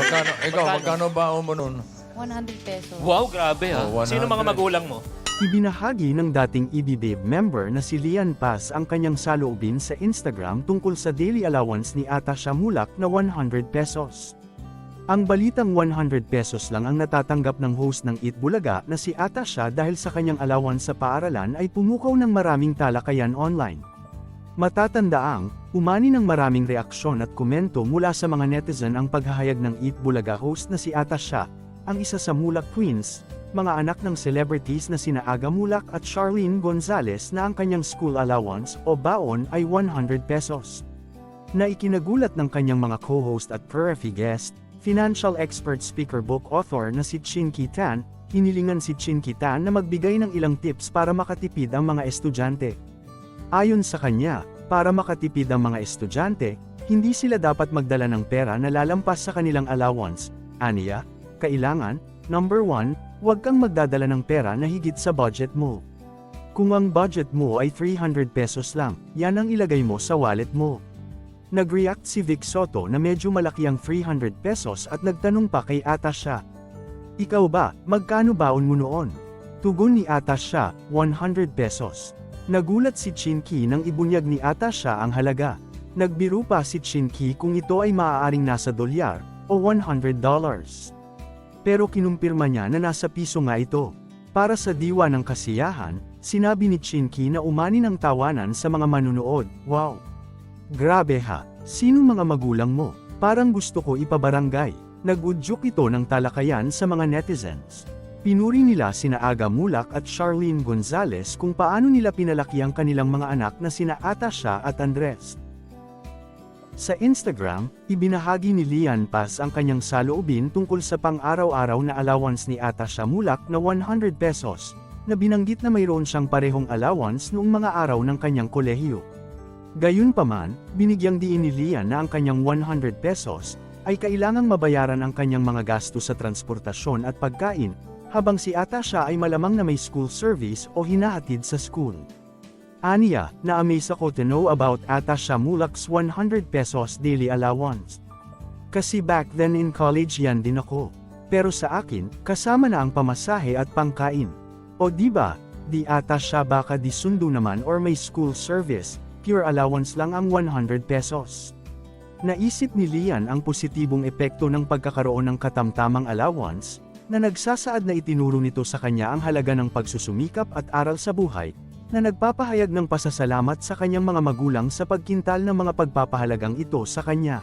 Magkano, ikaw, magkano ba mo nun? 100 pesos. Wow, grabe ha. Oh, 100. Sino mga magulang mo? Ibinahagi ng dating EBBABE member na si Lian Paz ang kanyang saloobin sa Instagram tungkol sa daily allowance ni Ata Shamulak na 100 pesos. Ang balitang 100 pesos lang ang natatanggap ng host ng Eat Bulaga na si Ata siya dahil sa kanyang allowance sa paaralan ay pumukaw ng maraming talakayan online. Matatandaang, umani ng maraming reaksyon at komento mula sa mga netizen ang paghahayag ng Eat Bulaga host na si Ata siya, ang isa sa Mulak Queens, mga anak ng celebrities na sina Aga Mulak at Charlene Gonzalez na ang kanyang school allowance o baon ay 100 pesos. Na ikinagulat ng kanyang mga co-host at periphery guest, financial expert speaker book author na si Chin Kitan, hinilingan si Chin Kitan na magbigay ng ilang tips para makatipid ang mga estudyante. Ayon sa kanya, para makatipid ang mga estudyante, hindi sila dapat magdala ng pera na lalampas sa kanilang allowance. Aniya, kailangan, number 1, huwag kang magdadala ng pera na higit sa budget mo. Kung ang budget mo ay 300 pesos lang, yan ang ilagay mo sa wallet mo. Nag-react si Vic Soto na medyo malaki ang 300 pesos at nagtanong pa kay Ata siya. Ikaw ba, magkano baon mo noon? Tugon ni Ata siya, 100 pesos. Nagulat si Chinky nang ibunyag ni Ata siya ang halaga. Nagbiro pa si Chinky kung ito ay maaaring nasa dolyar, o 100 dollars. Pero kinumpirma niya na nasa piso nga ito. Para sa diwa ng kasiyahan, sinabi ni Chinky na umani ng tawanan sa mga manunood, wow! Grabe ha, sinong mga magulang mo? Parang gusto ko ipabarangay. Nag-udyok ito ng talakayan sa mga netizens. Pinuri nila sina Aga Mulak at Charlene Gonzalez kung paano nila pinalaki ang kanilang mga anak na sina Atasha at Andres. Sa Instagram, ibinahagi ni Lian Paz ang kanyang saloobin tungkol sa pang-araw-araw na allowance ni Atasha Mulak na 100 pesos, na binanggit na mayroon siyang parehong allowance noong mga araw ng kanyang kolehiyo. Gayunpaman, binigyang diin ni Lian na ang kanyang 100 pesos ay kailangang mabayaran ang kanyang mga gasto sa transportasyon at pagkain, habang si Atasha ay malamang na may school service o hinahatid sa school. Aniya, na-amaze ako to know about Atasha Mulak's 100 pesos daily allowance. Kasi back then in college yan din ako. Pero sa akin, kasama na ang pamasahe at pangkain. O di ba, di ata siya baka di sundo naman or may school service, pure allowance lang ang 100 pesos. Naisip ni Lian ang positibong epekto ng pagkakaroon ng katamtamang allowance, na nagsasaad na itinuro nito sa kanya ang halaga ng pagsusumikap at aral sa buhay, na nagpapahayag ng pasasalamat sa kanyang mga magulang sa pagkintal ng mga pagpapahalagang ito sa kanya.